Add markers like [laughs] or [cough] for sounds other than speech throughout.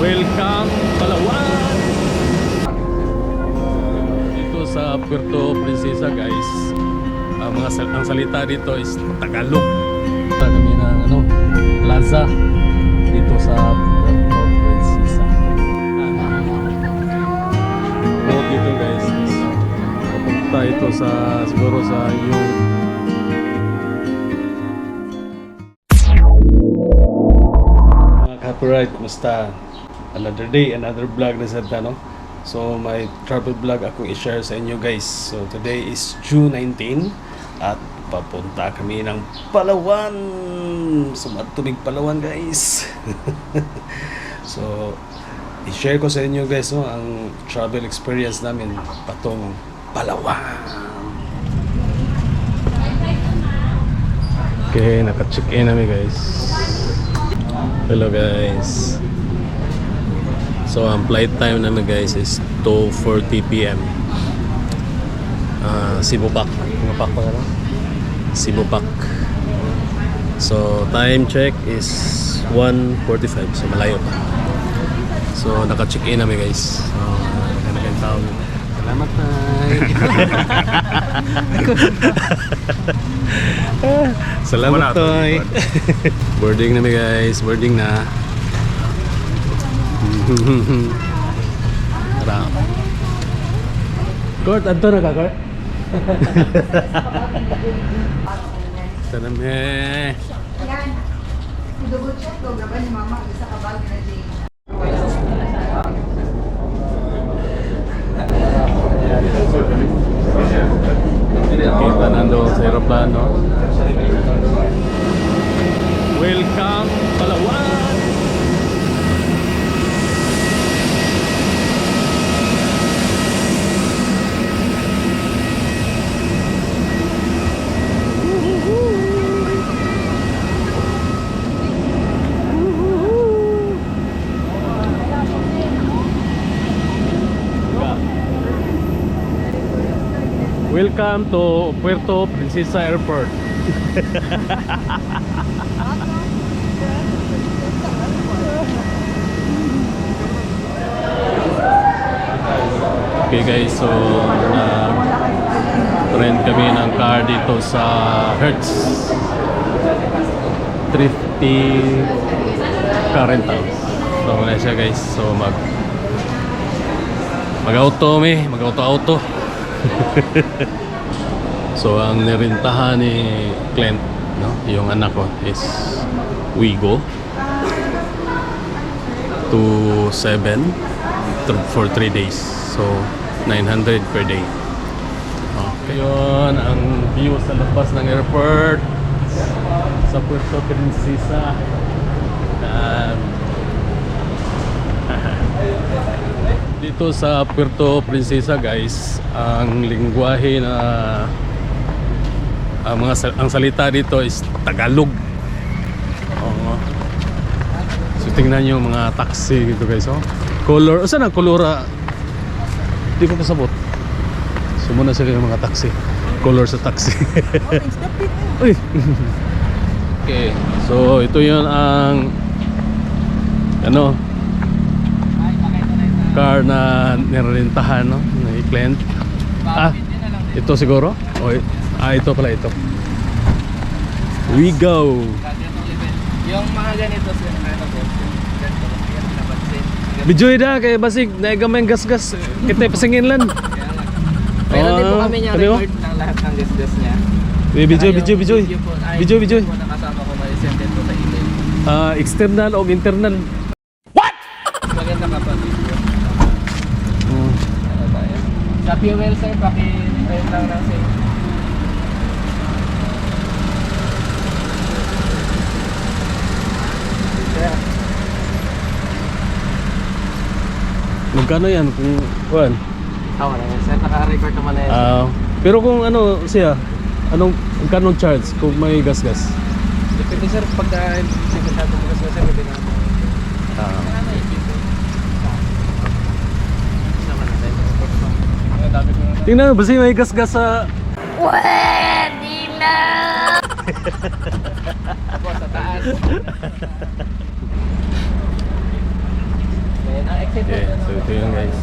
Welcome Palawan! Dito sa Puerto Princesa guys, ang mga sal- ang salita dito is Tagalog. Kami ng ano, plaza dito sa Puerto Princesa. Road dito guys is papunta ito sa siguro sa yung copyright musta another day another vlog na sa no so my travel vlog akong i-share sa inyo guys. So today is June 19 at papunta kami ng Palawan. Sumatubig Palawan guys. [laughs] So i-share ko sa inyo guys no ang travel experience namin patong Palawan. Okay, naka-check in kami guys. Hello guys. So ang flight time namin guys is 2:40 PM. Ah, Cebu Pac. Cebu Pac pa ano? Cebu Pac. So time check is 1:45 so malayo pa. So naka-check in kami guys. So ganun tao. Salamat tay. [laughs] Salamat tay. [laughs] boarding na guys, boarding na. Ram कर अद्दो नका कर सर मैं Welcome to Puerto Princesa Airport. Okay guys, so na rent kami ng car dito sa Hertz 350 car rental. So muna siya guys. So mag mag-auto mi, mag-auto-auto. So ang nirintahan ni Clint, no, yung anak ko is Wigo to 7 th- for 3 days. So 900 per day. Okay. Yun ang view sa labas ng airport sa Puerto Princesa. Yan. [laughs] Dito sa Puerto Princesa guys, ang lingwahe na ang mga ang salita dito is Tagalog. Oo. So tingnan niyo mga taxi dito guys, oh. Color, saan ang kolora? Di ko kasabot. So muna sila yung mga taxi. Color sa taxi. [laughs] [laughs] Okay, so ito yun ang ano car na nirentahan no ni client ah ito siguro o ah ito pala ito we go Yung mga ganito sir, ano po, ganito, yan napansin. Bijoy da kay basig naigamay gas-gas kita pasingin lan Kaya nga. Meron din po Ah, kami mo? record ng lahat ng gas-gas niya. Eh, bijoy bijoy bijoy bijoy bijoy nakasama ko may send din po sa email. ah external o internal Maganda ka pa video. Hmm. Ano tayo? Sa fuel sir, paki-turn lang ng. Sir, magkano yan kung kuan tawa na yan sir. Naka-record naman na yan. sir. Ah, pero kung ano siya, anong magkano charge kung may gas-gas? Depende sir, pagka sa itong gas sir, pwede na. Ah, Ano yung video? Sama natin. Ang dami ko na. Tingnan mo, basta may gas-gas sa Ako sa taas. Okay, so ito yun guys.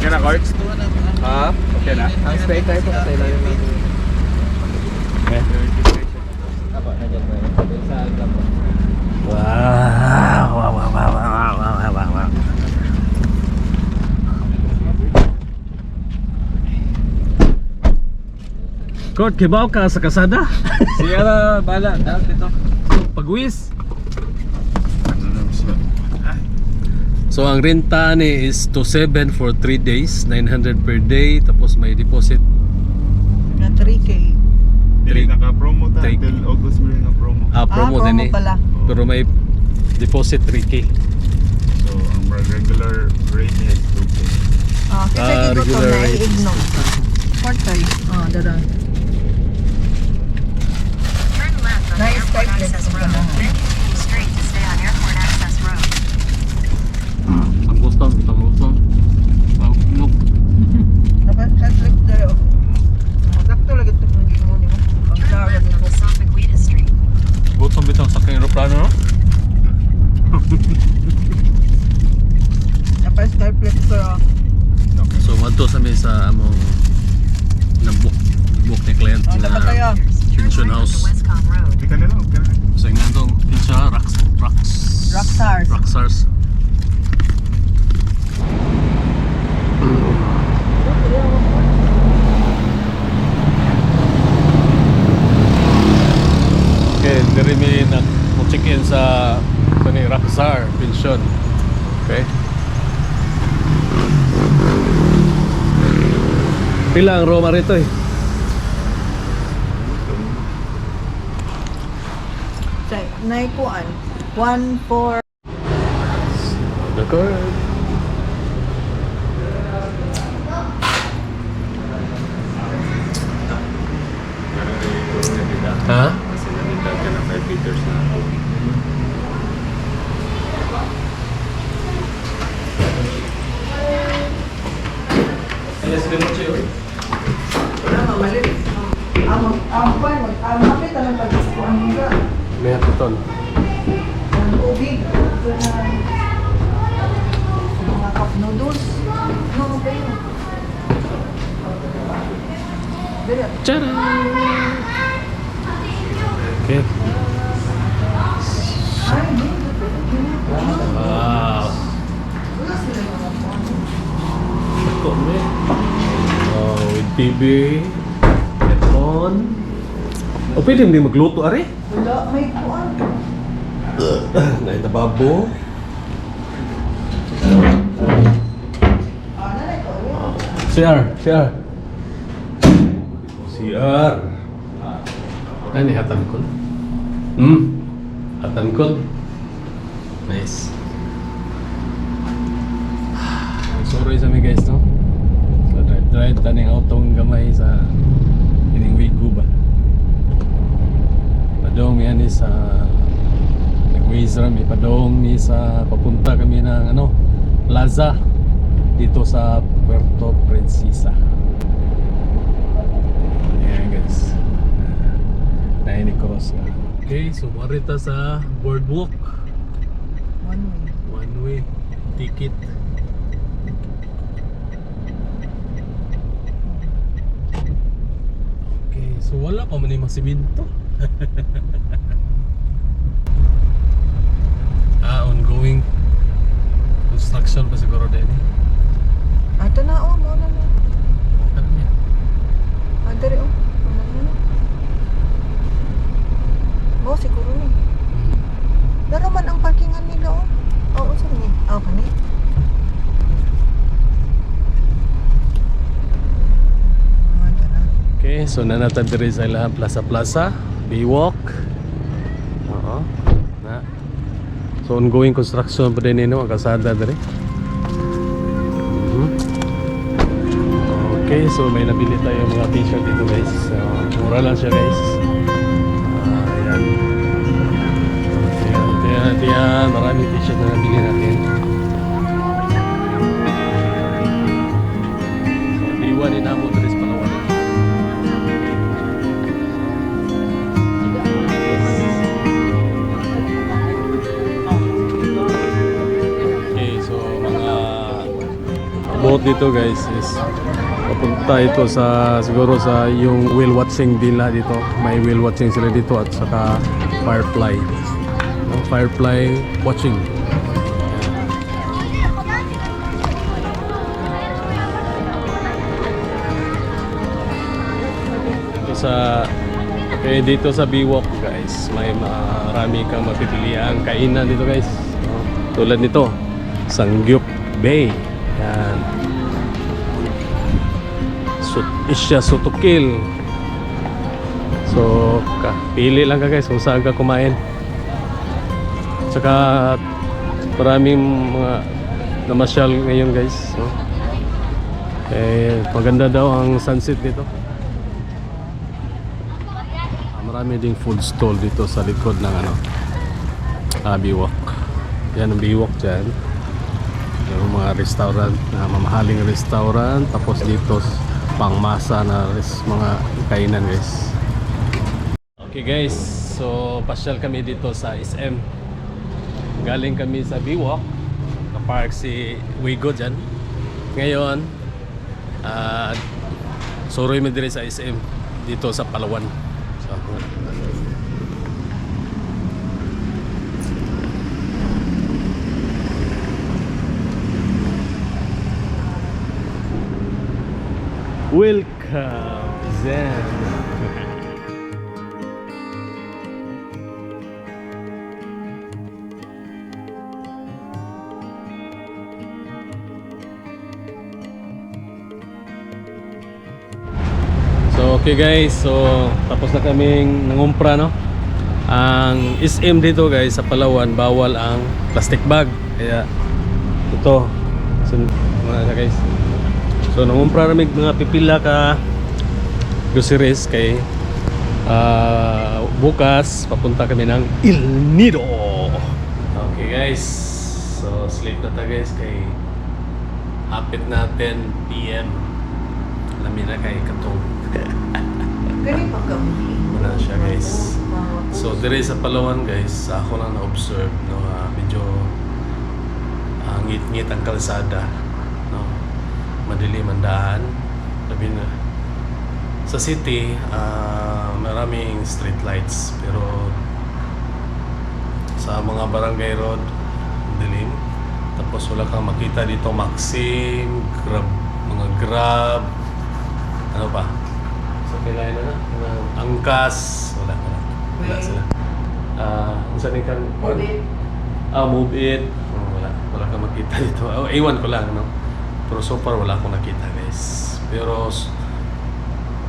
Okay na, Court? Ha? Okay na? Ang stay tayo po sa ilalim ng Okay. Apo, nandiyan po yun. Sa. Wow, wow, wow, wow, wow, wow, wow, wow. Kurt, kibaw ka sa kasada? [laughs] Siya na, bala, dapat ito. Pag-uwis. Ah. So ang renta ni is 27 for 3 days, 900 per day, tapos may deposit na 3k. Dili naka promo ta 3K. till August mo rin ako. Ah, promo din eh. pala. Pero may deposit 3k. So, ang regular rate niya is 2K. Ah, kasi Ah, dito to regular na i-ignore. Quarter. Ah, dada. Turn left on Nice Airport Access. Road, Grabe itong saking aeroplano, no? Napa-star flexor, oh. Okay. So, madto sa may sa among nabuk book book ni client Oh, dapat na pension house. Di ka nila, okay. So, yung nga itong pension, Rax, Rax, Rockstars. Rockstars. Pila ang Roma rito eh? Sa naikuan. 1 4 The card. Ha? Kasi nanitag ka na 5 liters na ako. Wala magkaampan, magkaamapit, anong pagkikuan nila. Meron ito. Ang tubig, ito na mga cup noodles. No, okay. Tcharam! Okay. Wow! Ako, me. Oh, with TV, headphone. O pwede hindi magluto, ari? Wala, may kuwan. Nay tababo. CR, CR. CR. Ay, ni hatan ko. Hmm. Hatan ko. Nice. Sorry sa mga guys, no? So, try, try tanning out tong gamay sa Padong yan ni sa nag-waze. Padong ni sa papunta kami ng ano, Plaza dito sa Puerto Princesa. Ayan guys. Na ini cross na. Okay, so marita sa boardwalk. One way. One way ticket. Okay, so wala pa man yung masiminto. [laughs] ah, ongoing construction pa siguro din eh. Ah, ito na, oh, mo na na. Ano yan? Ah, dere, oh. Ano na na. Oh, siguro ni. Pero man ang parkingan nila, oh. Oo, saan ni? Ah, kani. Ah, dara. Okay, so nanatad diri sa ilang Plaza Plaza, Baywalk. Oo. Na. So ongoing construction pa din nino ang kalsada diri. Mhm. Okay, so may nabili tayo mga t-shirt dito guys. So, mura lang siya guys. Ayan. Ayan, ayan, ayan, ayan. Maraming t-shirt na nabili natin. Dito guys is papunta ito sa siguro sa yung whale watching nila dito. May whale watching sila dito at saka firefly. Firefly watching. Dito sa Okay, dito sa Biwok guys, may marami kang mapipilian kainan dito guys. Tulad nito, Sangyup Bay. Yan. Isya Sutukil. So, ka, pili lang ka guys kung saan ka kumain. Tsaka maraming mga namasyal ngayon guys. No? Eh, maganda daw ang sunset dito. Ah, marami ding food stall dito sa likod ng ano, ah, Biwok. Yan ang Biwok dyan. Yung mga restaurant, na mamahaling restaurant. Tapos dito pangmasa na res, mga kainan guys. Okay guys, so pasyal kami dito sa SM. Galing kami sa Biwok. Kapark si Wigo dyan. Ngayon, ah Soroy mi dire sa SM dito sa Palawan. So, Welcome, Zen. So okay guys, so tapos na kaming nangumpra no. Ang SM dito guys sa Palawan bawal ang plastic bag. Kaya ito so, mga guys. So nangumpra kami mga pipila ka groceries kay ah, bukas papunta kami ng El Nido. Okay guys. So sleep na ta guys kay hapit natin PM. Lamin na kay katong [laughs] pa kami. Wala siya, guys. So dire sa Palawan guys, ako lang na-observe no, ah, medyo ah, ngit-ngit ang kalsada. Madilim ang daan. Labi na sa city, ah, maraming street lights pero sa mga barangay road, dilim. Tapos wala kang makita dito Maxim, Grab, mga Grab, ano pa? So kailangan na na, angkas, wala, wala. Wala sila. Ah, uh, yung kan? Ulit. Ah, move it. Oh, wala. Wala kang makita dito. Oh, ewan ko lang, no? Pero so far, wala akong nakita, guys. Pero,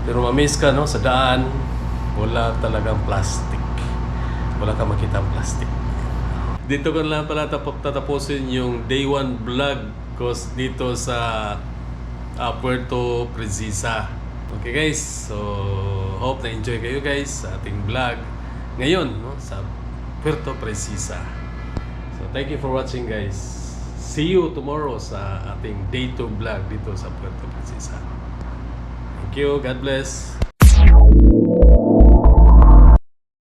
pero mamiss ka, no? Sa daan, wala talagang plastic. Wala kang makita ang plastic. Dito ko lang pala tapos tatapusin yung day one vlog ko dito sa ah, Puerto Princesa. Okay guys, so hope na enjoy kayo guys sa ating vlog ngayon no, sa Puerto Princesa. So thank you for watching guys. See you tomorrow sa ating day 2 vlog dito sa Puerto Princesa. Thank you, God bless.